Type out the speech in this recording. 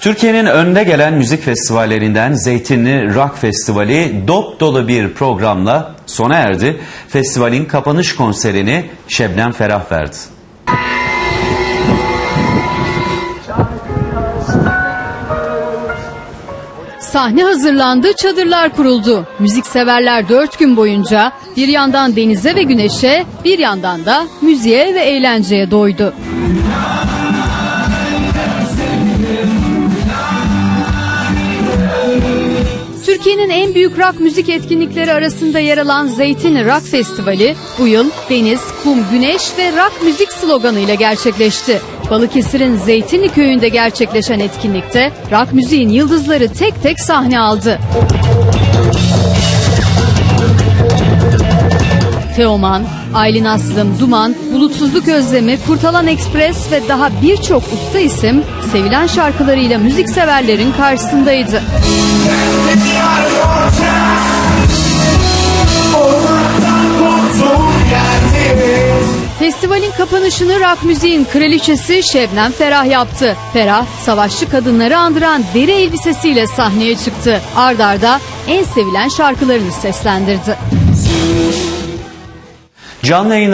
Türkiye'nin önde gelen müzik festivallerinden Zeytinli Rock Festivali dop dolu bir programla sona erdi. Festivalin kapanış konserini Şebnem Ferah verdi. Sahne hazırlandı, çadırlar kuruldu. Müzikseverler dört gün boyunca bir yandan denize ve güneşe, bir yandan da müziğe ve eğlenceye doydu. Türkiye'nin en büyük rock müzik etkinlikleri arasında yer alan Zeytin Rock Festivali bu yıl deniz, kum, güneş ve rock müzik sloganıyla gerçekleşti. Balıkesir'in Zeytinli köyünde gerçekleşen etkinlikte rock müziğin yıldızları tek tek sahne aldı. Teoman, Aylin Aslım, Duman, Bulutsuzluk Özlemi, Kurtalan Ekspres ve daha birçok usta isim sevilen şarkılarıyla müzikseverlerin karşısındaydı. Festivalin kapanışını rock müziğin kraliçesi Şebnem Ferah yaptı. Ferah, savaşçı kadınları andıran deri elbisesiyle sahneye çıktı. Ardarda en sevilen şarkılarını seslendirdi. Canlı yayın